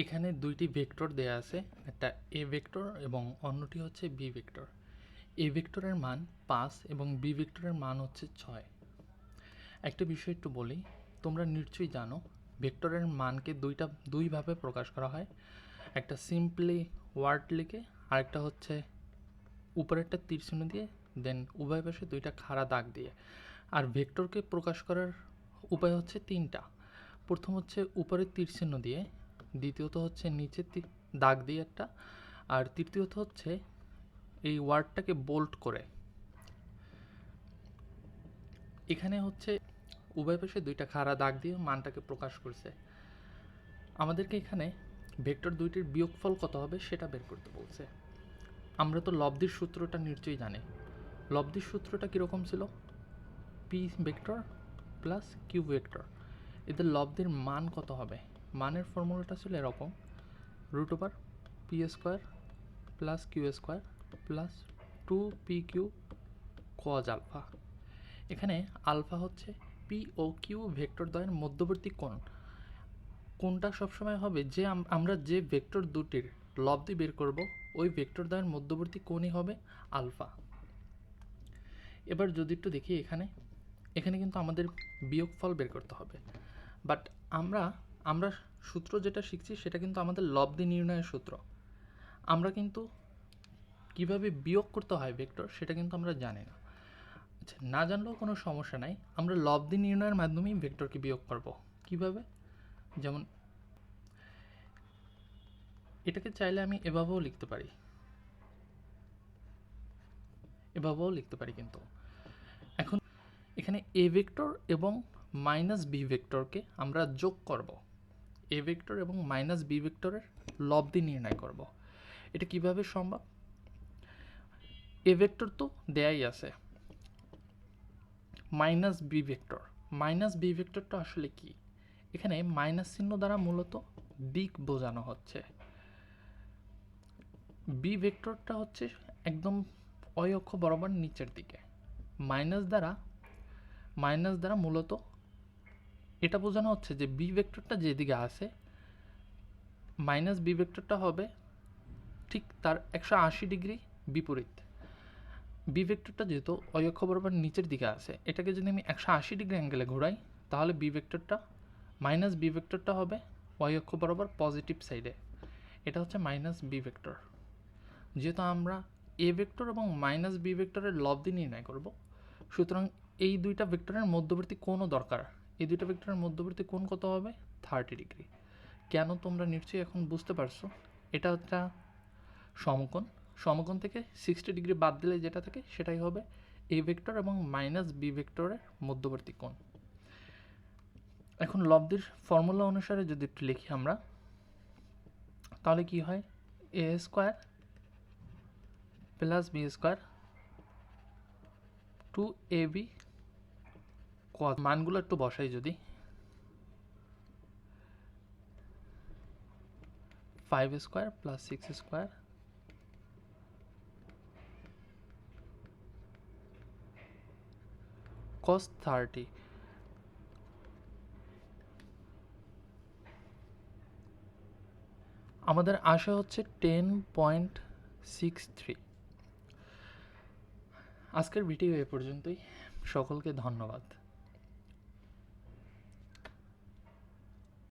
এখানে দুইটি ভেক্টর দেয়া আছে, একটা এ ভেক্টর এবং অন্যটি হচ্ছে বি ভেক্টর। এ ভেক্টরের মান পাঁচ এবং বি ভেক্টরের মান হচ্ছে ছয়। একটা বিষয় একটু বলি, তোমরা নিশ্চয়ই জানো, ভেক্টরের মানকে দুইটা, দুইভাবে প্রকাশ করা হয়। একটা সিম্পলি ওয়ার্ড লিখে, আরেকটা হচ্ছে উপরেরটা তীর চিহ্ন দিয়ে দেন উভয় পাশে দুইটা খাড়া দাগ দিয়ে। আর ভেক্টরকে প্রকাশ করার উপায় হচ্ছে তিনটা। প্রথম হচ্ছে উপরের তীর চিহ্ন দিয়ে দ্বিতীয়ত হচ্ছে নিচের দাগ দিয়ে একটা, আর তৃতীয়ত হচ্ছে এই ওয়ার্ডটাকে বোল্ট করে। এখানে হচ্ছে উভয় পাশে দুইটা খাড়া দাগ দিয়ে মানটাকে প্রকাশ করছে। আমাদেরকে এখানে ভেক্টর দুইটির বিয়োগফল কত হবে সেটা বের করতে বলছে। আমরা তো লব্ধির সূত্রটা নিশ্চয়ই জানি। লব্ধির সূত্রটা কীরকম ছিল? P vector plus Q vector এদের লব্ধির মান কত হবে? মানের ফর্মুলাটা ছিল এরকম root over P square plus Q square plus two P Q cos alpha এখানে আলফা হচ্ছে পি ও কিউ ভেক্টর দ্বয়ের মধ্যবর্তী কোণ। কোনটা সবসময় হবে যে আমরা যে ভেক্টর দুটির লব্ধি বের করব, ওই ভেক্টর দ্বয়ের মধ্যবর্তী কোণই হবে আলফা এবার যদি একটু দেখি এখানে এখানে কিন্তু আমাদের বিয়োগফল বের করতে হবে। বাট আমরা আমরা সূত্র যেটা শিখছি সেটা কিন্তু আমাদের লব্ধি নির্ণয়ের সূত্র। আমরা কিন্তু কীভাবে বিয়োগ করতে হয় ভেক্টর সেটা কিন্তু আমরা জানি না। আচ্ছা না জানলেও কোনো সমস্যা নাই। আমরা লব্ধি নির্ণয়ের মাধ্যমেই ভেক্টরকে বিয়োগ করব। কীভাবে? যেমন এটাকে চাইলে আমি এভাবেও লিখতে পারি। এভাবেও লিখতে পারি কিন্তু। এখন এখানে এ ভেক্টর এবং মাইনাস বি ভেক্টরকে আমরা যোগ করব। এ ভেক্টর এবং মাইনাস বি ভেক্টরের লব্ধি নির্ণয় করব। এটা কীভাবে সম্ভব? এ ভেক্টর তো দেয়াই আছে। Minus B vector. Minus B ভেক্টরটা আসলে কি? এখানে মাইনাস চিহ্ন দ্বারা মূলত দিক বোঝানো হচ্ছে। বি ভেক্টরটা হচ্ছে একদম অক্ষ বরাবর নিচের দিকে। মাইনাস দ্বারা মাইনাস দ্বারা মূলত এটা বোঝানো হচ্ছে যে বি ভেক্টরটা যেদিকে আছে মাইনাস বি ভেক্টরটা হবে ঠিক তার একশো আশি ডিগ্রি বিপরীত। বি ভেক্টরটা যেহেতু অয়ক্ষ বরাবর নিচের দিকে আছে, এটাকে যদি আমি একশো আশি ডিগ্রি অ্যাঙ্গেলে ঘোরাই, তাহলে বি ভেক্টরটা মাইনাস বি ভেক্টরটা হবে ওয়াই অক্ষ বরাবর পজিটিভ সাইডে এটা হচ্ছে মাইনাস বি ভেক্টর। যেহেতু আমরা এ ভেক্টর এবং মাইনাস বি ভেক্টরের লব্ধি নির্ণয় করব, সুতরাং এই দুইটা ভেক্টরের মধ্যবর্তী কোণও দরকার এই দুইটা ভেক্টরের মধ্যবর্তী কোণ কত হবে? থার্টি ডিগ্রি কেন তোমরা নিশ্চয়ই এখন বুঝতে পারছ? এটা একটা সমকোণ। সমকোণ থেকে সিক্সটি ডিগ্রি বাদ দিলে যেটা থাকে সেটাই হবে এ ভেক্টর এবং মাইনাস বি ভেক্টরের মধ্যবর্তী কোণ। এখন লব্ধির ফর্মুলা অনুসারে যদি একটু লিখি আমরা, তাহলে কি হয়? A square plus B square two A B মানগুলো একটু বসাই যদি। Five square plus six square cos thirty আমাদের আশা হচ্ছে টেন পয়েন্ট সিক্স থ্রি আজকের ভিডিও এ পর্যন্তই। সকলকে ধন্যবাদ।